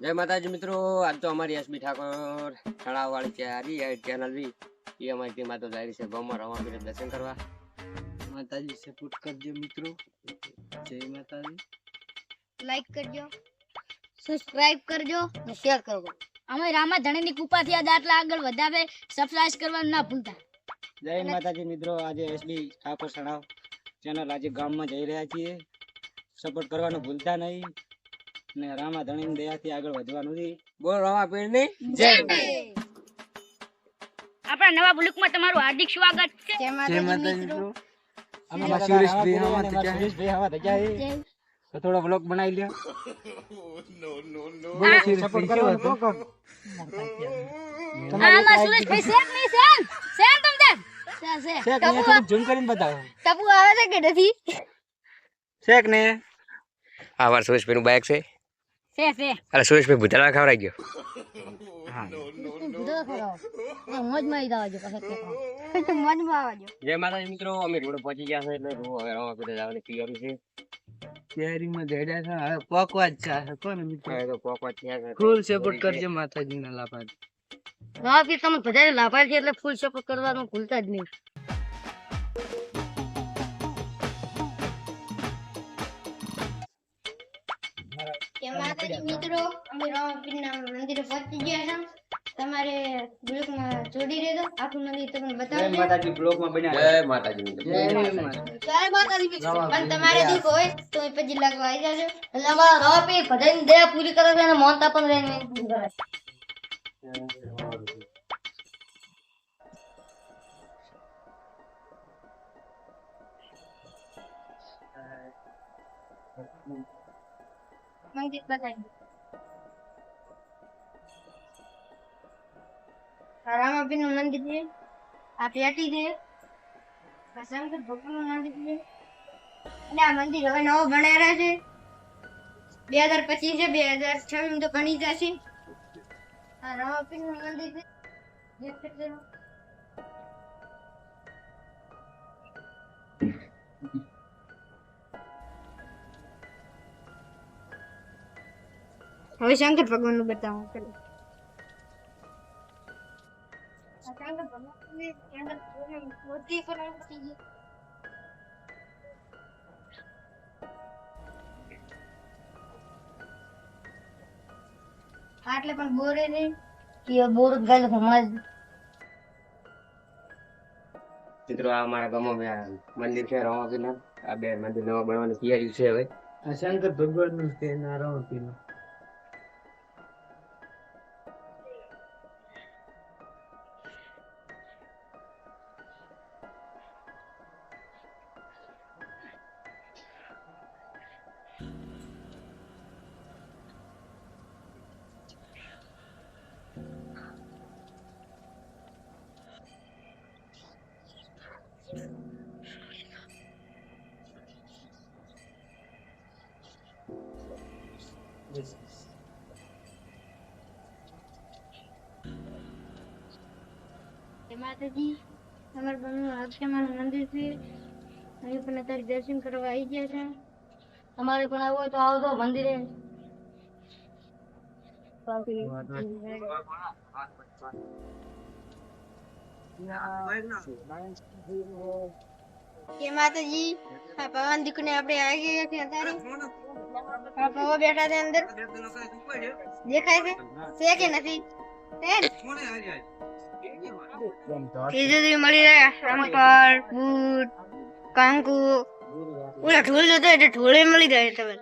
જય માતાજી મિત્રો આજ તો અમારી એસબી ઠાકોર તળાવ વાળી છે આરી ચેનલ બી. એ અમારી ટીમ તો જાય છે. ગામમાં રમવા પીને દર્શન કરવા. માતાજી સપોર્ટ કરજો મિત્રો. જય માતાજી. લાઈક કરજો. સબસ્ક્રાઇબ કરજો. અને શેર કરજો. અમે રામા ધણીની કૃપાથી આજ આટલા આગળ વધારે સબસ્ક્રાઇબ કરવાનું ના ભૂલતા. જય માતાજી મિત્રો. આજે એસબી ઠાકોર સણાવ ચેનલ આજે ગામમાં જઈ રહ્યા છીએ. સપોર્ટ કરવાનું ભૂલતા નહીં. ને રામા ધણીની દયાથી આગળ વધવાનું છે. બોલ રામા પીણની જય આપણા નવા બ્લોકમાં તમારું હાર્દિક સ્વાગત છે. જય માતાજી અમે અમારા સુરેશભાઈ હવા પીરના સુરેશભાઈ હવા થઈ જાય. તો થોડો બ્લોગ બનાવી લ્યો. બોલો સપોર્ટ કરો તો કો આમાં સુરેશભાઈ શેક નહીં શેન શેન તમ તાર છે છે શેક ને થોડું ઝૂમ કરીને બતાવો. ટપુ આવે છે કે નથી? શેક ને. આ વાર સુરેશભાઈ નું બાઇક છે. છે છે અરે સુરેશભાઈ ભૂતળા ખવડાઈ ગયો. હા. ભૂદો ખરો મોજ આવી જાવજો પાછા મોજ આવજો. જય માતાજી મિત્રો અમે રોડ પહોંચી ગયા છે એટલે રો- હવે રમા પીને જવાની તૈયારી છે. કેરીમાં જડ્યા છે હવે પોકવા જ છે કોને મિત્રો? હવે તો પોકવા છે ફૂલ સપોર્ટ કરજો માતાજીના લાભાર હા બી તમે બધાને લાભાર્થી એટલે ફૂલ સપોર્ટ કરવાનું ભૂલતા જ નહીં. મિત્રો અમે રામપીરના મંદિરે પહોંચી ગયા છે તમારે બ્લોકમાં જોડી રહેજો આખું મંદિર તમને જય બતાવજો માતાજી બ્લોગમાં બન્યા જય માતાજી મિત્રો જય માતાજી જય માતાજી મિત્રો પણ તમારે દીક હોય તો એ પછી લાગવા આવી જાજો એટલે અમારા રામપીર ભજન દયા પૂરી કરે છે અને મોનતા પણ રહીને પૂરી કરે છે મંદિર બતાવી રામાપીરનું મંદિર છે, આ પેટી છે શંકર ભગવાનનું મંદિર છે. અને આ મંદિર હવે નવો બનાવ્યા છે. બે હજાર પચીસ છે, બે હજાર છવ્વીસ તો બની જશે. આ રામાપીરનું મંદિર છે. હવે શંકર ભગવાનનું બતાવું ની અંદર મૂર્તિ પણ બોરે ને કે બોર ગલ સમાજ મિત્રો આ અમારા ગામમાં મંદિર છે રમા પીરના આ બે મંદિર નવા બનવાની તૈયારી છે હવે. આ શંકર ભગવાનનું છે ના રામપીનું માતાજી. અમારા ગામનું અક્ષયમાનું મંદિર છે. અહીં પણ અત્યારે દર્શન કરવા આવી ગયા છે. તમારે પણ હોય તો આવજો મંદિરે. જય માતાજી, આ પવન દીકને આપણે આવી ગયા છે અત્યારે, આ પવા બેઠા છે અંદર. દેખાય છે? છે કે નથી? મળી રહ્યા સંપલ બૂટ, કાંકુ. ઓલા ઢોલ જોતો એટલે ઢોલે મળી જાય તમે